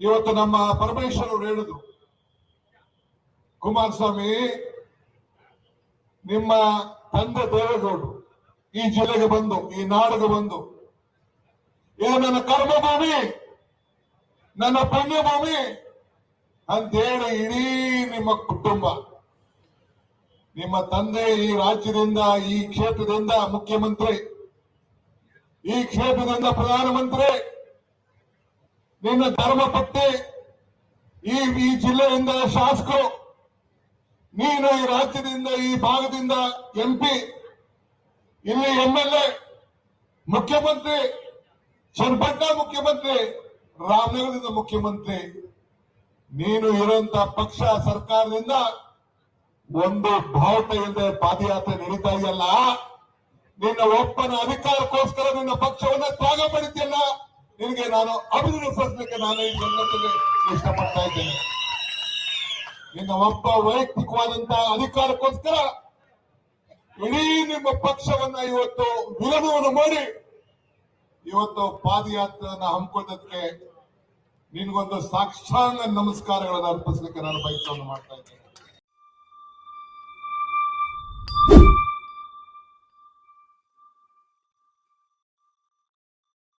ಇವತ್ತು ನಮ್ಮ ಪರಮೇಶ್ವರ್ ಅವರು ಹೇಳಿದ್ರು, ಕುಮಾರಸ್ವಾಮಿ, ನಿಮ್ಮ ತಂದೆ ದೇವೇಗೌಡರು ಈ ಜಿಲ್ಲೆಗೆ ಬಂದು, ಈ ನಾಡಿಗೆ ಬಂದು, ಇದು ನನ್ನ ಕರ್ಮಭೂಮಿ, ನನ್ನ ಪುಣ್ಯಭೂಮಿ ಅಂತೇಳಿ ಇಡೀ ನಿಮ್ಮ ಕುಟುಂಬ, ನಿಮ್ಮ ತಂದೆ ಈ ರಾಜ್ಯದಿಂದ, ಈ ಕ್ಷೇತ್ರದಿಂದ ಮುಖ್ಯಮಂತ್ರಿ, ಈ ಕ್ಷೇತ್ರದಿಂದ ಪ್ರಧಾನಮಂತ್ರಿ ನಿನ್ನ ಧರ್ಮಪತ್ನಿ ಈ ಈ ಜಿಲ್ಲೆಯಿಂದ ಶಾಸಕರು, ನೀನು ಈ ರಾಜ್ಯದಿಂದ, ಈ ಭಾಗದಿಂದ ಎಂಪಿ ಇಲ್ಲಿ ಎಂ ಎಲ್ ಎ ಮುಖ್ಯಮಂತ್ರಿ, ಚನ್ನಪಟ್ಟಣ ಮುಖ್ಯಮಂತ್ರಿ, ರಾಮನಗರದಿಂದ ಮುಖ್ಯಮಂತ್ರಿ. ನೀನು ಇರುವಂತ ಪಕ್ಷ ಸರ್ಕಾರದಿಂದ ಒಂದು ಬಾವುಟ ಇಲ್ಲದೆ ಪಾದಯಾತ್ರೆ ನಡೀತಾ ಇದೆಯಲ್ಲ, ನಿನ್ನ ಒಪ್ಪನ ಅಧಿಕಾರಕ್ಕೋಸ್ಕರ ನಿನ್ನ ಪಕ್ಷವನ್ನ ತ್ಯಾಗ ಮಾಡಿದ್ಯಲ್ಲ ನಿನಗೆ ನಾನು ಅಭಿನಂದಿಸೋದಕ್ಕೆ ನಾನು ಈ ಜನತೆಗೆ ಇಷ್ಟಪಡ್ತಾ ಇದ್ದೇನೆ. ನಿನ್ನ ಒಬ್ಬ ವೈಯಕ್ತಿಕವಾದಂತಹ ಅಧಿಕಾರಕ್ಕೋಸ್ಕರ ಇಡೀ ನಿಮ್ಮ ಪಕ್ಷವನ್ನ ಇವತ್ತು ವಿರೋಧವನ್ನು ಮಾಡಿ ಇವತ್ತು ಪಾದಯಾತ್ರೆಯನ್ನ ಹಮ್ಮಿಕೊಳ್ಳೋದಕ್ಕೆ ನಿನ್ಗೊಂದು ಸಾಕ್ಷಾಂಗ ನಮಸ್ಕಾರಗಳನ್ನು ಅರ್ಪಿಸಲಿಕ್ಕೆ ನಾನು ಬಯಸವನ್ನು ಮಾಡ್ತಾ ಇದ್ದೇನೆ.